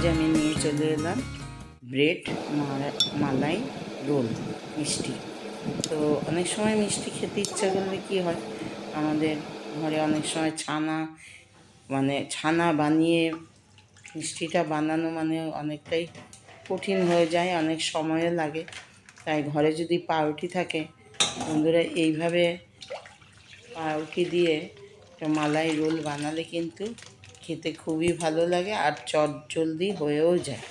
আজ আমি নিয়ে চলে এলাম ব্রেড মালাই, রোল, মিষ্টি। তো অনেক সময় মিষ্টি খেতে ইচ্ছা করলে কী হয়? আমাদের ঘরে অনেক সময় ছানা মানে ছানা বানিয়ে, মিষ্টিটা বানানো মানে অনেকটাই কঠিন হয়ে যায়, অনেক সময়ও লাগে। তাই ঘরে যদি পাউরুটি থাকে, বন্ধুরা এইভাবে পাউরুটি দিয়ে মালাই রোল বানালে কিন্তু খেতে খুবই ভালো লাগে আর চট জলদি হয়েও যায়।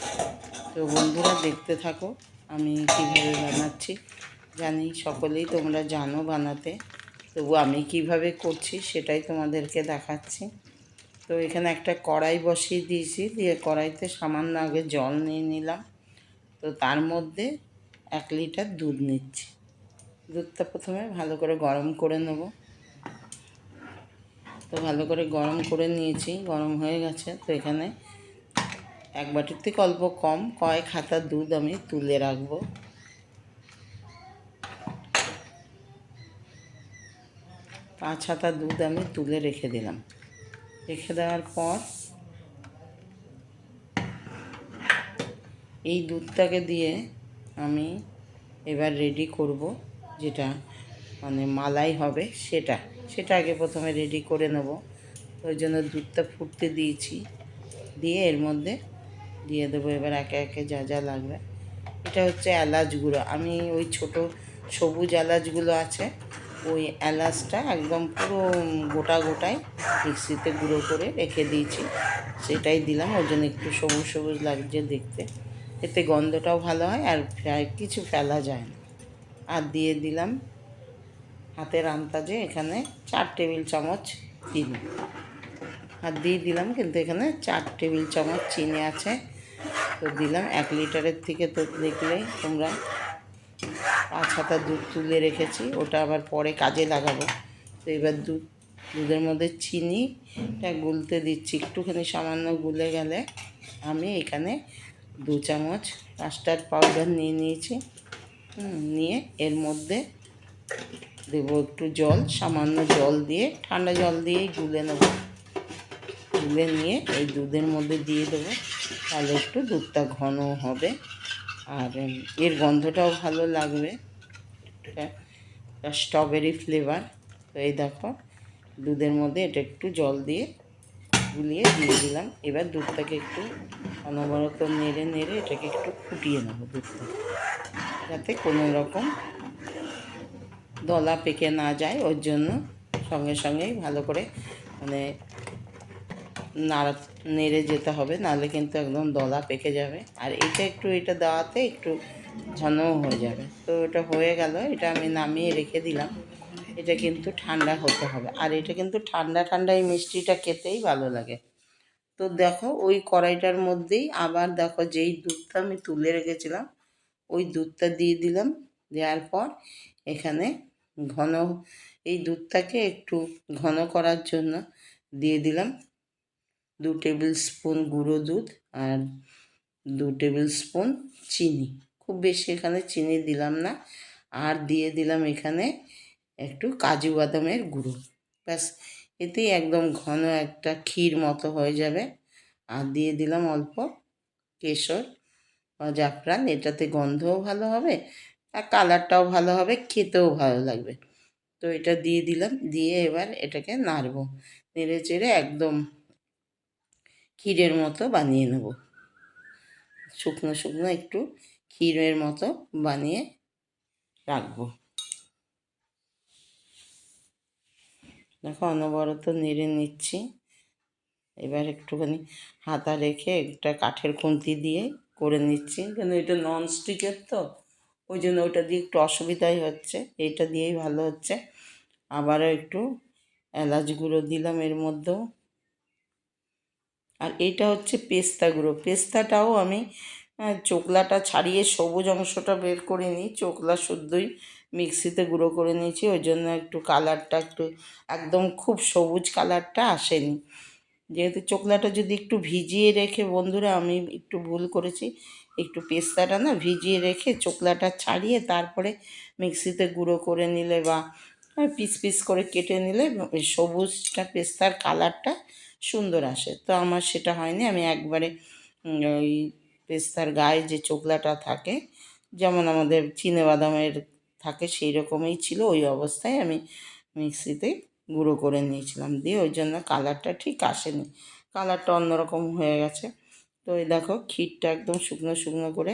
তো বন্ধুরা, দেখতে থাকো, আমি কীভাবে বানাচ্ছি। জানি সকলেই তোমরা জানো বানাতে, তবু আমি কীভাবে করছি সেটাই তোমাদেরকে দেখাচ্ছি। তো এখানে একটা কড়াই বসিয়ে দিয়েছি, দিয়ে কড়াইতে সামান্য আগে জল নিয়ে নিলাম। তো তার মধ্যে এক লিটার দুধ নিচ্ছি। দুধটা প্রথমে ভালো করে গরম করে নেব। তো ভালো করে গরম করে নিয়েছি, গরম হয়ে গেছে। তো এখানে এক বাটির থেকে অল্প কম, কয়েক হাতা দুধ আমি তুলে রাখব। পাঁচ হাতা দুধ আমি তুলে রেখে দিলাম। রেখে দেওয়ার পর এই দুধটাকে দিয়ে আমি এবার রেডি করব, যেটা মানে মালাই হবে সেটা। সেটা আগে প্রথমে রেডি করে নেব। ওই জন্য দুধটা ফুটতে দিয়েছি। দিয়ে এর মধ্যে দিয়ে দেবো এবার একে একে যা যা লাগবে। এটা হচ্ছে এলাচ গুঁড়ো। আমি ওই ছোট সবুজ এলাচগুলো আছে, ওই এলাচটা একদম পুরো গোটা গোটায় মিক্সিতে গুঁড়ো করে রেখে দিয়েছি। সেটাই দিলাম ওই জন্য একটু সবুজ সবুজ লাগছে দেখতে। এতে গন্ধটাও ভালো হয় আর কিছু ফেলা যায় না। আর দিয়ে দিলাম হাতের আন্তাজে এখানে চার টেবিল চামচ চিনি। আর দিয়ে দিলাম, কিন্তু এখানে চার টেবিল চামচ চিনি আছে। তো দিলাম এক লিটারের থেকে তো দেখলেই তোমরা পাঁচ হাতা দুধ তুলে রেখেছি, ওটা আবার পরে কাজে লাগাবো। তো এবার দুধ দুধের মধ্যে চিনিটা গুলতে দিচ্ছি, একটুখানি সামান্য গুলে গেলে আমি এখানে দু চামচ কাস্টার্ড পাউডার নিয়ে নিয়েছি। নিয়ে এর মধ্যে দেবো একটু জল, সামান্য জল দিয়ে, ঠান্ডা জল দিয়েই গুলে নেব। গুলে নিয়ে এই দুধের মধ্যে দিয়ে দেবো। তাহলে একটু দুধটা ঘন হবে। আর এর গন্ধটাও ভালো লাগবে। স্ট্রবেরি ফ্লেভার তো এই দেখো, দুধের মধ্যে এটা একটু জল দিয়ে গুলিয়ে দিয়ে দিলাম। এবার দুধটাকে একটু অনবরত নেড়ে নেড়ে এটাকে একটু ফুটিয়ে নেব দুধটা। যাতে কোনো রকম দলা পেকে না যায়, ওর জন্য সঙ্গে সঙ্গেই ভালো করে মানে নাড়া, নেড়ে যেতে হবে, নাহলে কিন্তু একদম দলা পেকে যাবে। আর এটা একটু, এটা দেওয়াতে একটু ঘনও হয়ে যাবে। তো এটা হয়ে গেল, এটা আমি নামিয়ে রেখে দিলাম। এটা কিন্তু ঠান্ডা হতে হবে। আর এটা কিন্তু ঠান্ডা ঠান্ডা এই মিষ্টিটা খেতেই ভালো লাগে। তো দেখো, ওই কড়াইটার মধ্যেই আবার দেখো, যেই দুধটা আমি তুলে রেখেছিলাম, ওই দুধটা দিয়ে দিলাম। দেওয়ার পর এখানে ঘন, এই দুধটাকে একটু ঘন করার জন্য দিয়ে দিলাম। দু টেবিল স্পুন গুঁড়ো দুধ আর দু টেবিল স্পুন চিনি। খুব বেশি এখানে চিনি দিলাম না। আর দিয়ে দিলাম এখানে একটু কাজু বাদামের গুঁড়ো। ব্যাস, এতেই একদম ঘন একটা ক্ষীর মতো হয়ে যাবে। আর দিয়ে দিলাম অল্প কেশর বা জাফরান। এটাতে গন্ধও ভালো হবে। আর কালারটাও ভালো হবে, খেতেও ভালো লাগবে। তো এটা দিয়ে দিলাম, দিয়ে এবার এটাকে নাড়বো। নেড়ে চেড়ে একদম ক্ষীরের মতো বানিয়ে নেব। শুকনো শুকনো একটু ক্ষীরের মতো বানিয়ে রাখব। দেখো অনবরত নেড়ে নিচ্ছি। এবার একটুখানি হাতা রেখে একটা কাঠের খুন্তি দিয়ে করে নিচ্ছি। কেন এটা নন স্টিকের তো? ওই জন্য ওইটা দিয়ে একটু অসুবিধাই হচ্ছে, এইটা দিয়েই ভালো হচ্ছে। আবারও একটু এলাচ গুঁড়ো দিলাম এর মধ্যেও। আর এটা হচ্ছে পেস্তা গুঁড়ো। পেস্তাটাও আমি চোকলাটা ছাড়িয়ে সবুজ অংশটা বের করে নিই, চোকলা শুদ্ধই মিক্সিতে গুঁড়ো করে নিয়েছি, ওই জন্য একটু কালারটা একটু একদম খুব সবুজ কালারটা আসেনি। যেহেতু চোকলাটা যদি একটু ভিজিয়ে রেখে, বন্ধুরা আমি একটু ভুল করেছি একটু পেস্তাটা না ভিজিয়ে রেখে চোকলাটা ছাড়িয়ে তারপরে মিক্সিতে গুঁড়ো করে নিলে বা পিস পিস করে কেটে নিলে সবুজটা, পেস্তার কালারটা সুন্দর আসে। তো আমার সেটা হয়নি, আমি একবারে ওই পেস্তার গায়ে যে চোকলাটা থাকে, যেমন আমাদের বাদামের থাকে সেই রকমই ছিল, ওই অবস্থায় আমি মিক্সিতে গুঁড়ো করে নিয়েছিলাম। দিয়ে ওই জন্য কালারটা ঠিক আসেনি। কালারটা অন্যরকম হয়ে গেছে। তো এই দেখো ক্ষীরটা একদম শুকনো শুকনো করে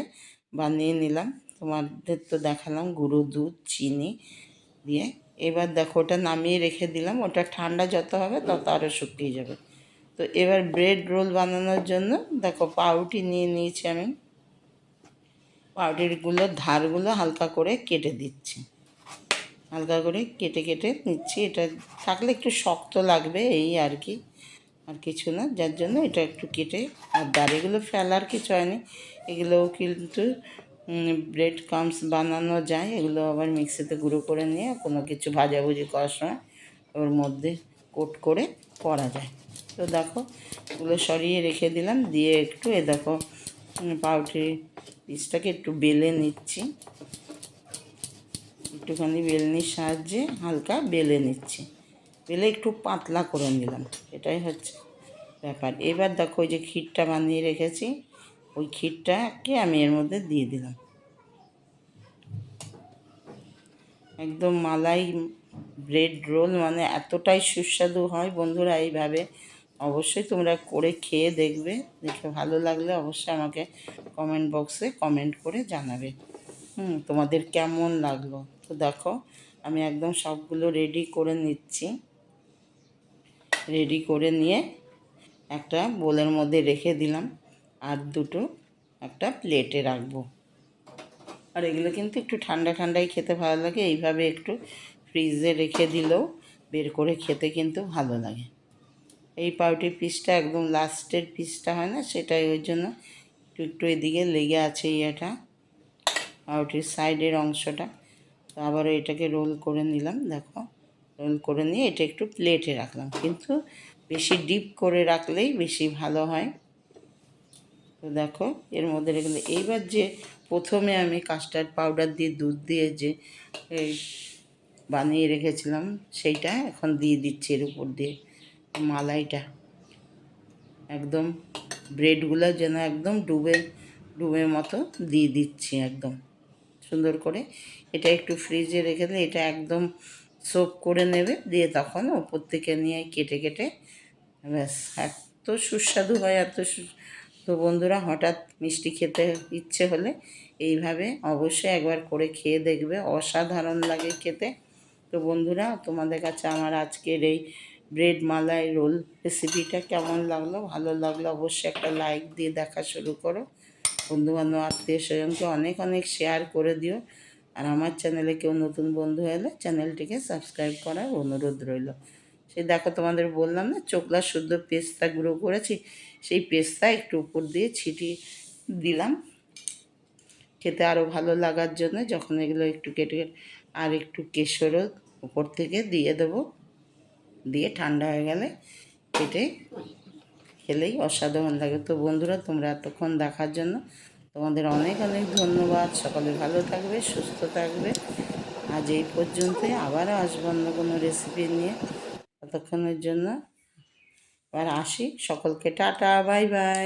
বানিয়ে নিলাম। তোমাদের তো দেখালাম গুঁড়ো দুধ, চিনি দিয়ে। এবার দেখো ওটা নামিয়ে রেখে দিলাম। ওটা ঠান্ডা যত হবে তত আরও শুকিয়ে যাবে। তো এবার ব্রেড রোল বানানোর জন্য দেখো পাউরুটি নিয়ে নিয়েছি আমি। পাউরুটিগুলোর ধারগুলো হালকা করে কেটে দিচ্ছি। হালকা করে কেটে কেটে নিচ্ছি। এটা থাকলে একটু শক্ত লাগবে এই আর কি। আর কিছু না, যার জন্য এটা একটু কেটে, আর দাড়িগুলো ফেলার কিছু হয়নি। এগুলোও কিন্তু ব্রেড কামস বানানো যায়, এগুলো আবার মিক্সিতে গুঁড়ো করে নিয়ে কোনো কিছু ভাজাভুজি করার সময় ওর মধ্যে কোট করে করা যায়। তো দেখো, এগুলো সরিয়ে রেখে দিলাম, দিয়ে একটু এ দেখো পাউরুটি পিসটাকে একটু বেলে নিচ্ছি। একটুখানি বেলনির সাহায্যে হালকা বেলে নিচ্ছি। বেলে একটু পাতলা করে নিলাম। এটাই হচ্ছে ব্যাপার। এবার দেখো ওই যে ক্ষীরটা বানিয়ে রেখেছি, ওই ক্ষীরটাকে আমি এর মধ্যে দিয়ে দিলাম। একদম মালাই ব্রেড রোল মানে এতটাই সুস্বাদু হয় বন্ধুরা এইভাবে। অবশ্যই তোমরা করে খেয়ে দেখবে। দেখে ভালো লাগলে অবশ্যই আমাকে কমেন্ট বক্সে কমেন্ট করে জানাবে। হুম, তোমাদের কেমন লাগল? তো দেখো, আমি একদম সবগুলো রেডি করে নিচ্ছি। রেডি করে নিয়ে একটা বোলের মধ্যে রেখে দিলাম। আর দুটো একটা প্লেটে রাখব। আর এগুলো কিন্তু একটু ঠান্ডা ঠান্ডাই খেতে ভালো লাগে। এইভাবে একটু ফ্রিজে রেখে দিলেও বের করে খেতে কিন্তু ভালো লাগে। এই পাউটির পিসটা একদম লাস্টের পিসটা হয় না, সেটাই ওই জন্য একটু একটু এদিকে লেগে আছে ইয়েটা, পাউটির সাইডের অংশটা। তো আবারও এটাকে রোল করে নিলাম, দেখো। রোল করে নিয়ে এটা একটু প্লেটে রাখলাম। কিন্তু বেশি ডিপ করে রাখলেই বেশি ভালো হয়। তো দেখো, এর মধ্যে রেখে এইবার যে প্রথমে আমি কাস্টার্ড পাউডার দিয়ে, দুধ দিয়ে যে বানিয়ে রেখেছিলাম, সেইটা এখন দিয়ে দিচ্ছি এর উপর দিয়ে মালাইটা। একদম ব্রেডগুলো যেন একদম ডুবে ডুবে মতো দিয়ে দিচ্ছি একদম। সুন্দর করে এটা একটু ফ্রিজে রেখে দিলে এটা একদম সোপ করে নেবে, দিয়ে তখন ওপর থেকে নিয়ে কেটে কেটে, ব্যাস। এত সুস্বাদু হয়, এত তো বন্ধুরা হঠাৎ মিষ্টি খেতে ইচ্ছে হলে এইভাবে অবশ্যই একবার করে খেয়ে দেখবে, অসাধারণ লাগে খেতে। তো বন্ধুরা, তোমাদের কাছে আমার আজকের এই ব্রেড মালাই রোল রেসিপিটা কেমন লাগল? ভালো লাগল অবশ্যই একটা লাইক দিয়ে দেখা শুরু করো। বন্ধুবান্ধব আত্মীয় স্বজনকে অনেক অনেক শেয়ার করে দিও। আর আমার চ্যানেলে কেউ নতুন বন্ধু এলে চ্যানেলটিকে সাবস্ক্রাইব করার অনুরোধ রইল। সেই দেখো তোমাদের বললাম না, চোখলা শুদ্ধ পেস্তা গুঁড়ো করেছি, সেই পেস্তা একটু উপর দিয়ে ছিটিয়ে দিলাম। খেতে আরও ভালো লাগার জন্য যখন এগুলো একটু কেটে কেটে আর একটু কেশরও উপর থেকে দিয়ে দেবো। দিয়ে ঠান্ডা হয়ে গেলে কেটে খেলেই অসাধারণ লাগে। তো বন্ধুরা, তোমরা এতক্ষণ দেখার জন্য তোমাদের অনেক অনেক ধন্যবাদ। সকলে ভালো থাকবে, সুস্থ থাকবে। আজ এই পর্যন্তই। আবারও আসব অন্য কোনো রেসিপি নিয়ে। ততক্ষণের জন্য এবার আসি। সকলকে টাটা, বাই বাই।